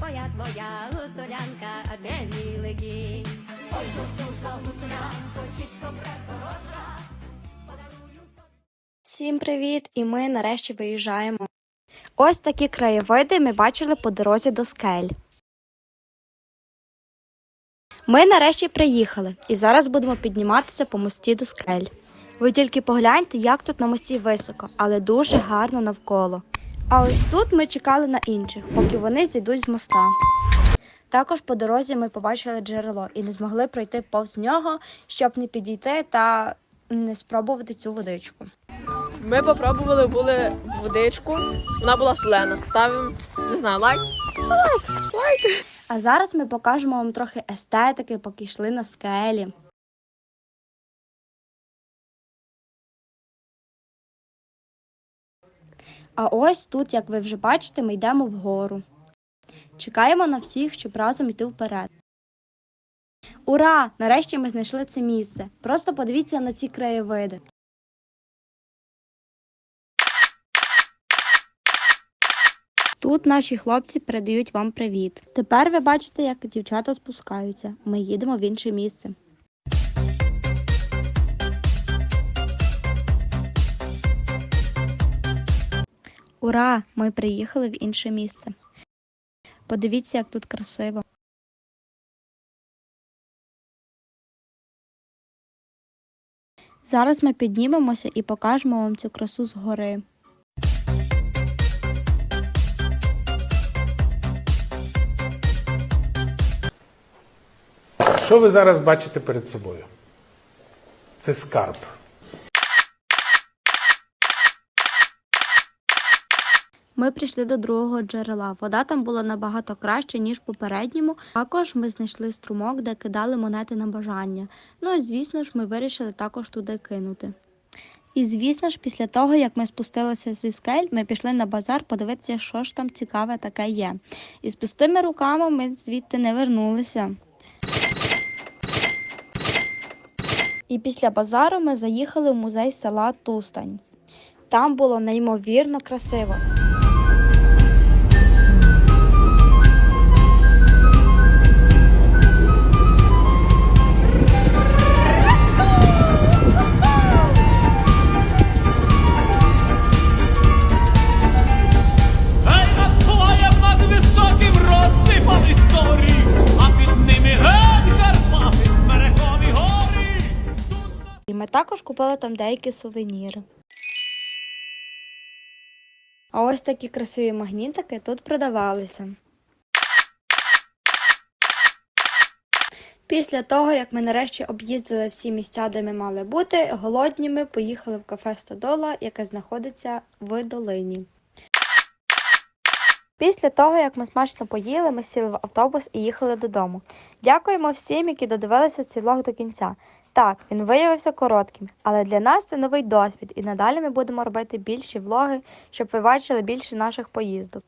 Моя твоя гуцулянка, а де мій легінь? Ой, гуцулко, гуцулянко, чічко прехороша. Всім привіт! І ми нарешті виїжджаємо. Ось такі краєвиди ми бачили по дорозі до скель. Ми нарешті приїхали і зараз будемо підніматися по мості до скель. Ви тільки погляньте, як тут на мості високо, але дуже гарно навколо. А ось тут ми чекали на інших, поки вони зійдуть з моста. Також по дорозі ми побачили джерело і не змогли пройти повз нього, щоб не підійти та не спробувати цю водичку. Ми попробували були водичку, вона була солена. Ставимо, не знаю, лайк. А зараз ми покажемо вам трохи естетики, поки йшли на скелі. А ось тут, як ви вже бачите, ми йдемо вгору. Чекаємо на всіх, щоб разом йти вперед. Ура! Нарешті ми знайшли це місце. Просто подивіться на ці краєвиди. Тут наші хлопці передають вам привіт. Тепер ви бачите, як дівчата спускаються. Ми їдемо в інше місце. Ура! Ми приїхали в інше місце. Подивіться, як тут красиво. Зараз ми піднімемося і покажемо вам цю красу згори. Що ви зараз бачите перед собою? Це скарб. Ми прийшли до другого джерела. Вода там була набагато краще, ніж попередньому. Також ми знайшли струмок, де кидали монети на бажання. Ну і звісно ж, ми вирішили також туди кинути. І звісно ж, після того, як ми спустилися зі скель, ми пішли на базар подивитися, що ж там цікаве таке є. І з пустими руками ми звідти не вернулися. І після базару ми заїхали в музей села Тустань. Там було неймовірно красиво. І ми також купили там деякі сувеніри. А ось такі красиві магнітики тут продавалися. Після того, як ми нарешті об'їздили всі місця, де ми мали бути, голодні ми поїхали в кафе Стодола, яке знаходиться в долині. Після того, як ми смачно поїли, ми сіли в автобус і їхали додому. Дякуємо всім, які додивилися влог до кінця. Так, він виявився коротким, але для нас це новий досвід, і надалі ми будемо робити більші влоги, щоб ви бачили більше наших поїздок.